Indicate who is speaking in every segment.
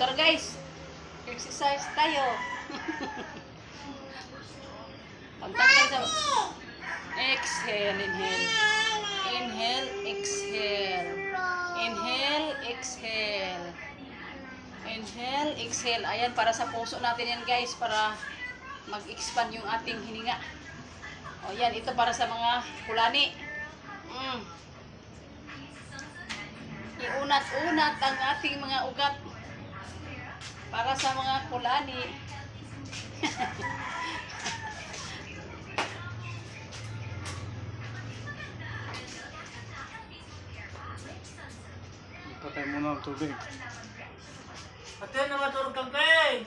Speaker 1: Tara guys, exercise tayo. Pagtanggal sa... Exhale, inhale. Inhale, exhale. Inhale, exhale. Inhale, exhale. Ayan, para sa puso natin yan guys, para mag-expand yung ating hininga. O yan, ito para sa mga kulani. Mm. Iunat-unat ang ating mga ugat para sa mga kulani.
Speaker 2: Patay muna ang tubig.
Speaker 3: Ate, namaturog kang kay.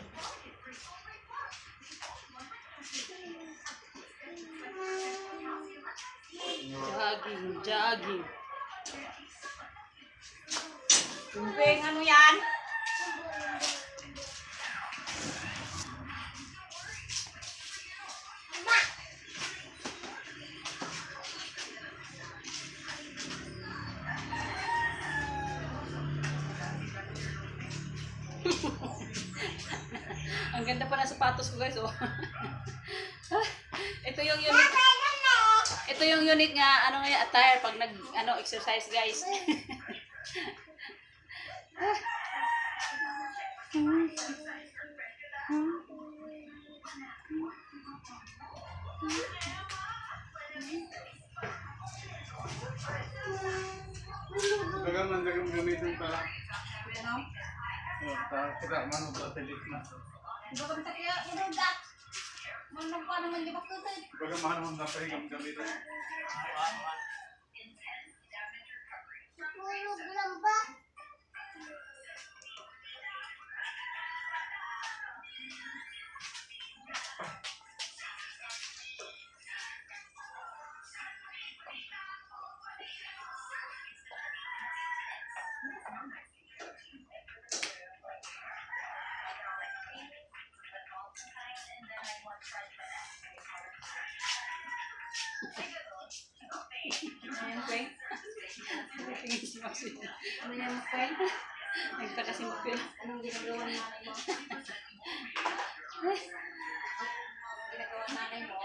Speaker 1: Jogging, jogging.
Speaker 3: Tumping, ano yan?
Speaker 1: Ang ganda pa ng sapatos ko guys, oh. ito yung unique. Ito yung unique nga ano nga attire pag nag ano exercise guys.
Speaker 2: Dagang man dagang gamitin pala. Oh, ta kita man ba telit na. Baga man man dapat gam gamitin.
Speaker 1: Ayan, Queen. Tingin si Maxi.
Speaker 3: Ano yan, Kay?
Speaker 1: Nagtaka si Maxi.
Speaker 3: Anong ginagawa ng nanay mo? ginagawa ng nanay mo?